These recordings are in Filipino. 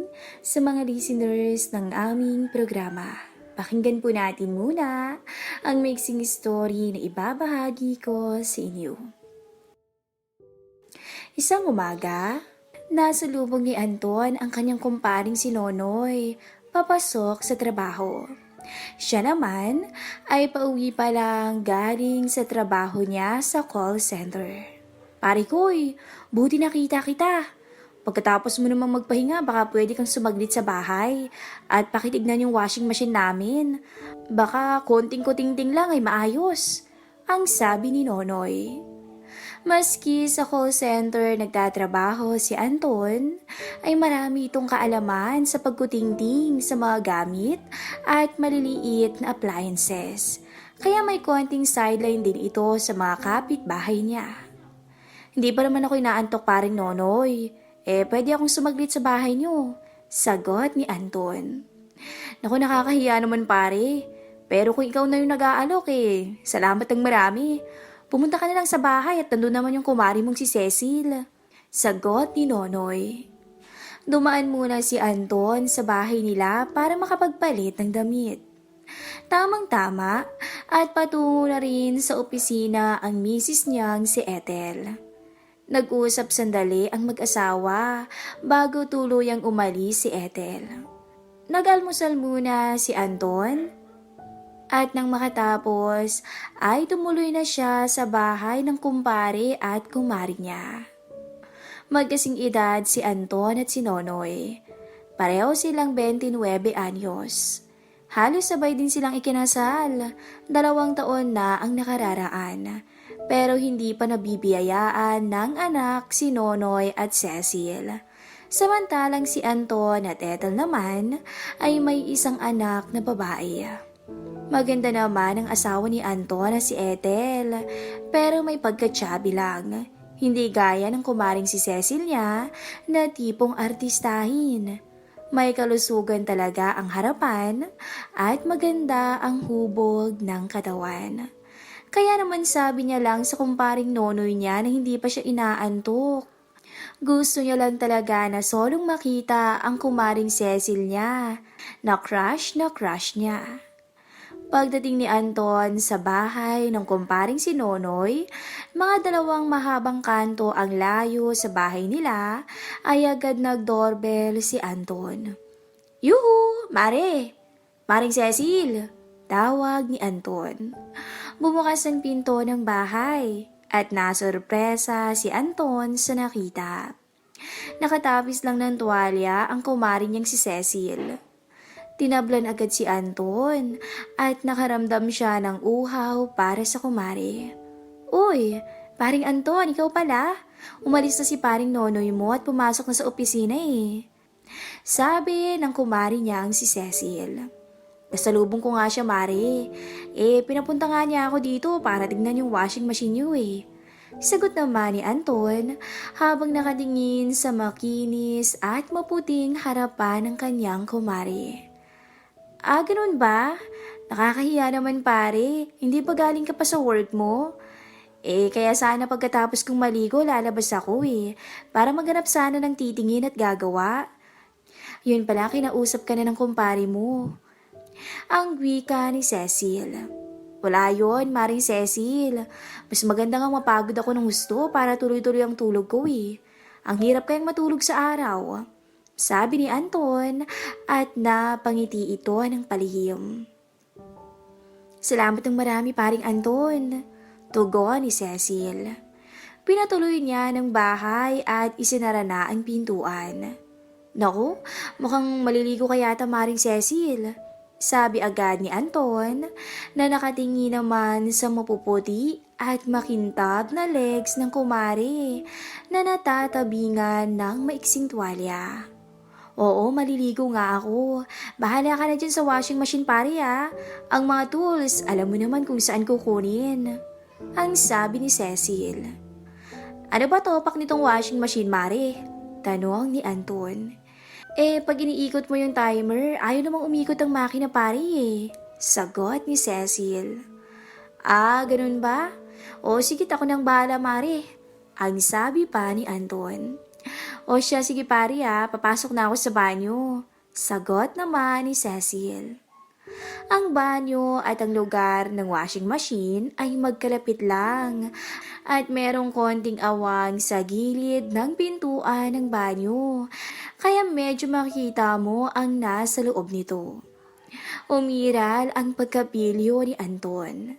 morning sa mga listeners ng aming programa. Pakinggan po natin muna ang mixing story na ibabahagi ko sa inyo. Isang umaga, nasa lubong ni Anton ang kanyang kumparing si Nonoy, papasok sa trabaho. Siya naman ay pauwi pa lang galing sa trabaho niya sa call center. Pare koy, buti nakita kita. Pagkatapos mo namang magpahinga, baka pwede kang sumaglit sa bahay at pakitignan yung washing machine namin. Baka konting kutingting lang ay maayos. Ang sabi ni Nonoy. Maski sa call center nagtatrabaho si Anton, ay marami itong kaalaman sa pagkutingting sa mga gamit at maliliit na appliances. Kaya may konting sideline din ito sa mga kapitbahay niya. Hindi pa naman ako inaantok paring nonoy. Eh, pwede akong sumaglit sa bahay niyo. Sagot ni Anton. Naku, nakakahiya naman pare. Pero kung ikaw na yung nag-aalok eh, salamat ng marami. Pumunta ka na lang sa bahay at nandun naman yung kumari mong si Cecil. Sagot ni Nonoy. Dumaan muna si Anton sa bahay nila para makapagpalit ng damit. Tamang-tama at patungo na rin sa opisina ang misis niyang si Ethel. Nag-usap sandali ang mag-asawa bago tuluyang umalis si Ethel. Nag-almusal muna si Anton at nang makatapos ay tumuloy na siya sa bahay ng kumpare at kumari niya. Magkasing edad si Anton at si Nonoy. Pareho silang 29 anyos. Halos sabay din silang ikinasal. Dalawang taon na ang nakararaan. Pero hindi pa nabibiyayaan ng anak si Nonoy at Cecil. Samantalang si Anton at Ethel naman ay may isang anak na babae. Maganda naman ang asawa ni Anton na si Ethel, pero may pagkatsabi lang. Hindi gaya ng kumaring si Cecil niya na tipong artistahin. May kalusugan talaga ang harapan at maganda ang hubog ng katawan. Kaya naman sabi niya lang sa kumparing nonoy niya na hindi pa siya inaantok. Gusto niya lang talaga na solong makita ang kumaring Cecil niya, na crush na crush niya. Pagdating ni Anton sa bahay ng kumparing si Nonoy, mga dalawang mahabang kanto ang layo sa bahay nila, ay agad nag-doorbell si Anton. Yuhu! Mare! Maring Cecil! Tawag ni Anton. Bumukas ang pinto ng bahay at nasurpresa si Anton sa nakita. Nakatapis lang ng tuwalya ang kumari niyang si Cecil. Tinablan agad si Anton at nakaramdam siya ng uhaw para sa kumari. Uy, paring Anton, ikaw pala. Umalis na si paring nonoy mo at pumasok na sa opisina eh. Sabi ng kumari niyang si Cecil. Nasalubong ko nga siya, Mari. Eh, pinapunta nga niya ako dito para tignan yung washing machine niyo eh. Sagot naman ni Anton habang nakatingin sa makinis at maputing harapan ng kanyang kumari. Ah, ganun ba? Nakakahiya naman pare. Hindi ba galing ka pa sa work mo? Eh, kaya sana pagkatapos kong maligo, lalabas ako eh. Para maganap sana ng titingin at gagawa. Yun pala, kinausap ka na ng kumpare mo. Ang wika ni Cecil. Wala yon, Maring Cecil. Mas maganda nga mapagod ako ng gusto para tuloy-tuloy ang tulog ko eh. Ang hirap kayang matulog sa araw. Sabi ni Anton at napangiti ito ng palihim. Salamat ng marami paring Anton. Tugon ni Cecil. Pinatuloy niya ng bahay at isinara na ang pintuan. Naku, mukhang maliligo kaya ta maring Cecil. Sabi agad ni Anton na nakatingin naman sa mapuputi at makintab na legs ng kumari na natatabingan ng maiksing tuwalya. Oo, maliligo nga ako. Bahala ka na dyan sa washing machine pare ah. Ang mga tools, alam mo naman kung saan kukunin. Ang sabi ni Cecil. Ano ba topak nitong washing machine, Mare? Tanong ni Anton. Eh, pag iniikot mo yung timer, ayaw namang umikot ang makina pare eh. Sagot ni Cecil. Ah, ganun ba? O sige, ako nang bahala, Mare. Ang sabi pa ni Anton. O siya, sige pare ah, papasok na ako sa banyo. Sagot naman ni Cecil. Ang banyo at ang lugar ng washing machine ay magkalapit lang at merong konting awang sa gilid ng pintuan ng banyo. Kaya medyo makita mo ang nasa loob nito. Umiral ang pagkapilyo ni Anton.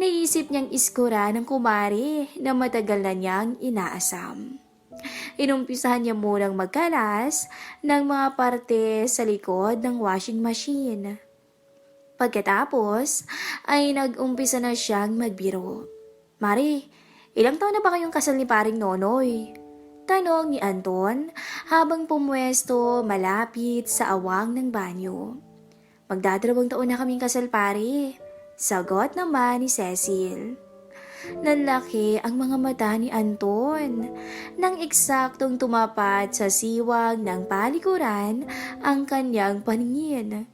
Naisip niyang iskura ng kumari na matagal na niyang inaasam. Inumpisahan niya munang magkalas ng mga parte sa likod ng washing machine. Pagkatapos ay nag-umpisa na siyang magbiro. Mari, ilang taon na ba kayong kasal ni paring Nonoy? Tanong ni Anton habang pumwesto malapit sa awang ng banyo. Magdadalawang taon na kaming kasal pare. Sagot naman ni Cecil. Nanlaki ang mga mata ni Anton nang eksaktong tumapat sa siwag ng palikuran ang kanyang paningin.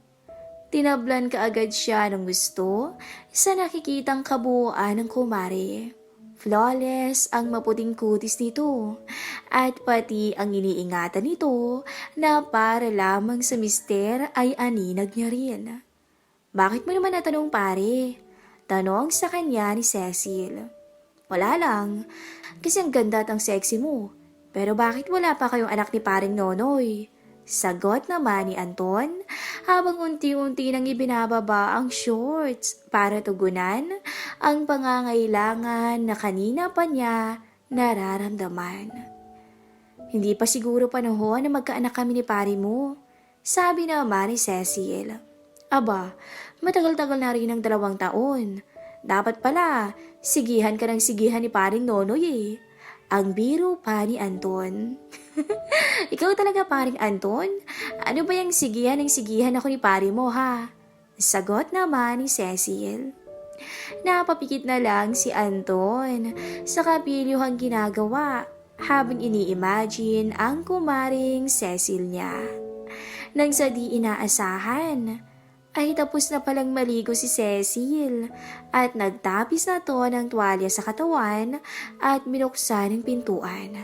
Tinablan kaagad siya ng gusto sa nakikitang kabuuan ng kumare. Flawless ang maputing kutis nito at pati ang iniingatan nito na para lamang sa mister ay aninag niya rin. Bakit mo naman natanong pare? Tanong sa kanya ni Cecil. Wala lang, kasi ang ganda at ang sexy mo. Pero bakit wala pa kayong anak ni paring Nonoy? Sagot naman ni Anton habang unti-unti nang ibinababa ang shorts para tugunan ang pangangailangan na kanina pa niya nararamdaman. Hindi pa siguro panahon na magkaanak kami ni pari mo. Sabi naman ni Cecil. Aba, matagal-tagal na rin ang dalawang taon. Dapat pala, sigihan ka ng sigihan ni paring Nonoy eh. Ang biro pa ni Anton. Ikaw talaga paring Anton? Ano ba yung sigihan ng sigihan ako ni pari mo ha? Sagot naman ni Cecil. Napapikit na lang si Anton sa kapilyuhang ginagawa habang ini-imagine ang kumaring Cecil niya. Nang sa di inaasahan, ay tapos na palang maligo si Cecil at nagtapis na to ng tuwalya sa katawan at minuksan ang pintuan.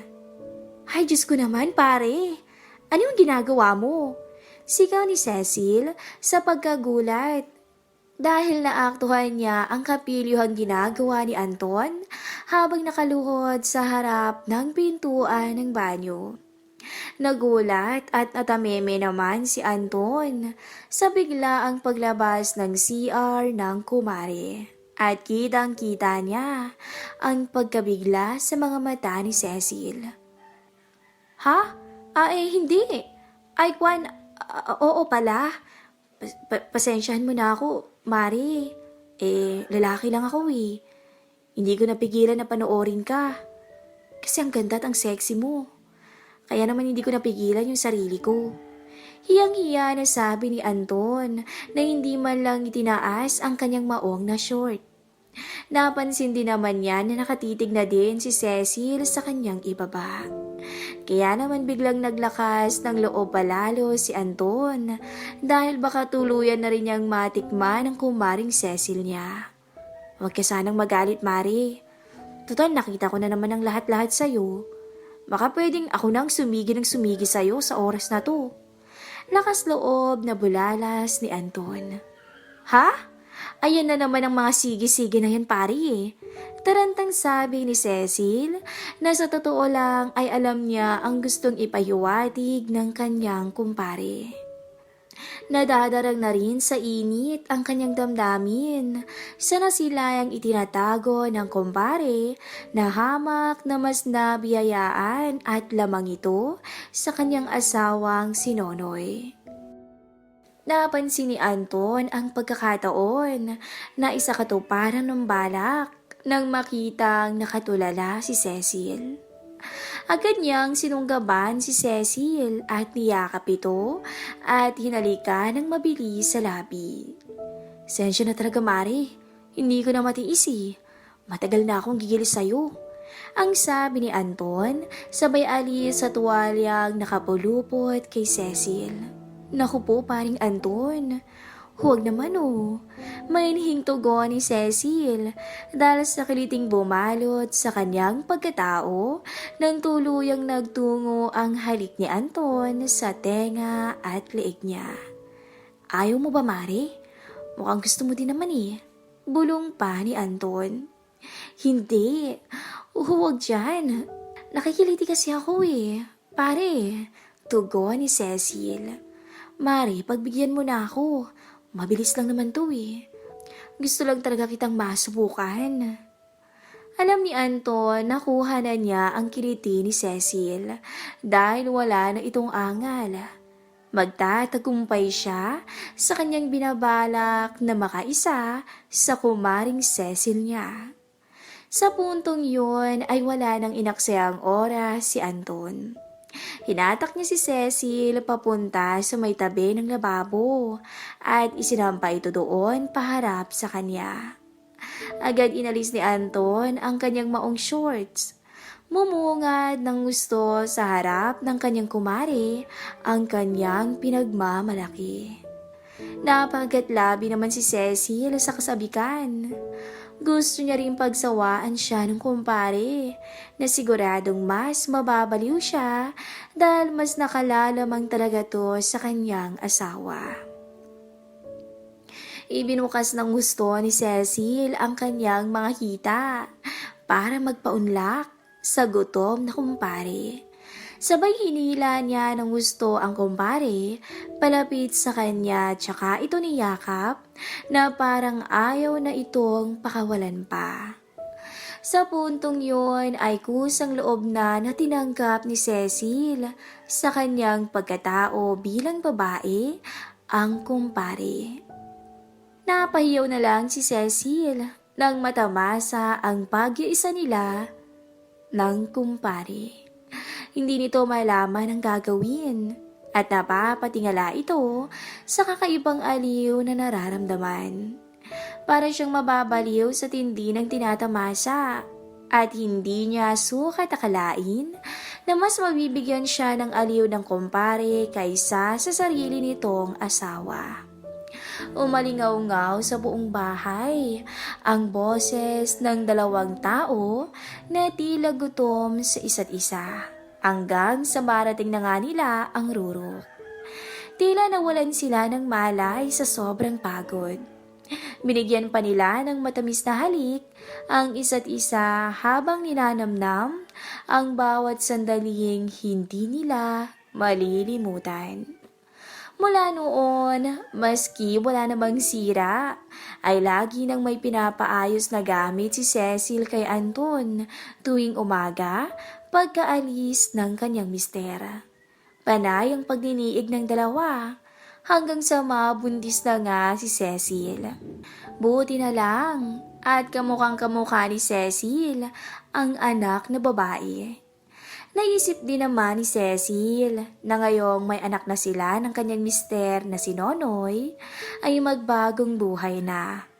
Ay, Diyos ko naman, pare. Ano yung ginagawa mo? Sigaw ni Cecil sa pagkagulat. Dahil naaktuhan niya ang kapilyuhang ginagawa ni Anton habang nakaluhod sa harap ng pintuan ng banyo. Nagulat at natameme naman si Anton sa bigla ang paglabas ng CR ng kumare. At kitang-kita niya ang pagkabigla sa mga mata ni Cecil. Ha? Ah, eh, hindi. Ay, Kwan, ah, oo pala. Pa- pa- pasensyahan mo na ako, Mari. Eh, lalaki lang ako eh. Hindi ko napigilan na panoorin ka. Kasi ang ganda at ang sexy mo. Kaya naman hindi ko napigilan yung sarili ko. Hiyang-hiya na sabi ni Anton na hindi man lang itinaas ang kanyang maong na short. Napansin din naman niya na nakatitig na din si Cecil sa kanyang ibaba. Kaya naman biglang naglakas ng loob palalo si Anton dahil baka tuluyan na rin niyang matikman ang kumaring Cecil niya. Huwag ka sanang magalit, Mari. Total, nakita ko na naman ang lahat-lahat sa'yo. Baka pwedeng ako nang sumigi ng sumigi sa'yo sa oras na to. Lakas loob na bulalas ni Anton. Ha? Ayan na naman ang mga sige-sige na yan pare eh. Tarantang sabi ni Cecil na sa totoo lang ay alam niya ang gustong ipahiwatig ng kanyang kumpare. Nadadarag na rin sa init ang kanyang damdamin sa nasilayang itinatago ng kumpare na hamak na mas nabiyayaan at lamang ito sa kanyang asawang si Nonoy. Napansin ni Anton ang pagkakataon na isa katuparan ng balak nang makitang nakatulala si Cecil. Agad niyang sinunggaban si Cecil at niyakap ito at hinalikan ng mabilis sa labi. Sensya na talaga, Mari. Hindi ko na matiis eh. Matagal na akong gigilis sa'yo. Ang sabi ni Anton, sabay alis sa tuwalyang nakapulupot kay Cecil. Naku po, paring Anton. Huwag naman oh. Mainhing tugon ni Cecil dahil sa kiliting bumalot sa kanyang pagkatao nang tuluyang nagtungo ang halik ni Anton sa tenga at leeg niya. Ayaw mo ba, Mari? Mukhang gusto mo din naman eh. Bulong pa ni Anton. Hindi. Huwag dyan. Nakikiliti kasi ako eh. Pare, tugon ni Cecil. Mari, pagbigyan mo na ako. Mabilis lang naman to eh. Gusto lang talaga kitang masubukan. Alam ni Anton na kuha na niya ang kiliti ni Cecil dahil wala na itong angal. Magtatagumpay siya sa kanyang binabalak na makaisa sa kumaring Cecil niya. Sa puntong yun ay wala nang inaksayang oras si Anton. Hinatak niya si Cecil papunta sa may tabi ng lababo at isinampa ito doon paharap sa kanya. Agad inalis ni Anton ang kanyang maong shorts. Mumungad ng gusto sa harap ng kanyang kumari ang kanyang pinagmamalaki. Napagatlabi naman si Cecil sa kasabikan. Gusto niya rin pagsawaan siya ng kumpare na siguradong mas mababaliw siya dahil mas nakalalamang talaga to sa kanyang asawa. Ibinukas ng gusto ni Cecil ang kanyang mga hita para magpaunlak sa gutom na kumpare. Sabay hinila niya ng gusto ang kumpare, palapit sa kanya tsaka ito niyakap na parang ayaw na itong pakawalan pa. Sa puntong yun ay kusang loob na na tinanggap ni Cecil sa kanyang pagkatao bilang babae ang kumpare. Napahiyaw na lang si Cecil nang matamasa ang pag-iisa nila ng kumpare. Hindi nito malaman ang gagawin at napapatingala ito sa kakaibang aliw na nararamdaman. Para siyang mababaliw sa tindi ng tinatamasa at hindi niya sukat akalain na mas mabibigyan siya ng aliw ng kumpare kaysa sa sarili nitong asawa. Umalingaw-ngaw sa buong bahay ang boses ng dalawang tao na tila gutom sa isa't isa hanggang sa marating na nga nila ang rurok. Tila nawalan sila ng malay sa sobrang pagod. Binigyan pa nila ng matamis na halik ang isa't isa habang ninanamnam ang bawat sandaling hindi nila malilimutan. Mula noon, maski wala namang sira, ay lagi nang may pinapaayos na gamit si Cecil kay Anton tuwing umaga pagkaalis ng kanyang mistera. Panay ang pagdiniig ng dalawa hanggang sa mabundis na nga si Cecil. Buti na lang at kamukhang kamukha ni Cecil ang anak na babae. Naisip din naman ni Cecil na ngayong may anak na sila ng kanyang mister na si Nonoy ay magbagong buhay na.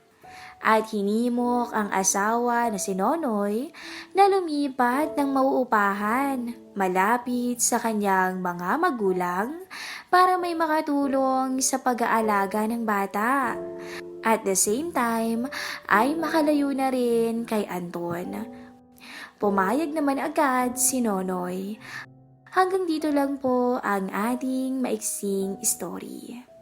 At hinimok ang asawa na si Nonoy na lumipat ng mauupahan malapit sa kanyang mga magulang para may makatulong sa pag-aalaga ng bata. At the same time ay makalayo na rin kay Anton. Pumayag naman agad si Nonoy. Hanggang dito lang po ang ating maiksing story.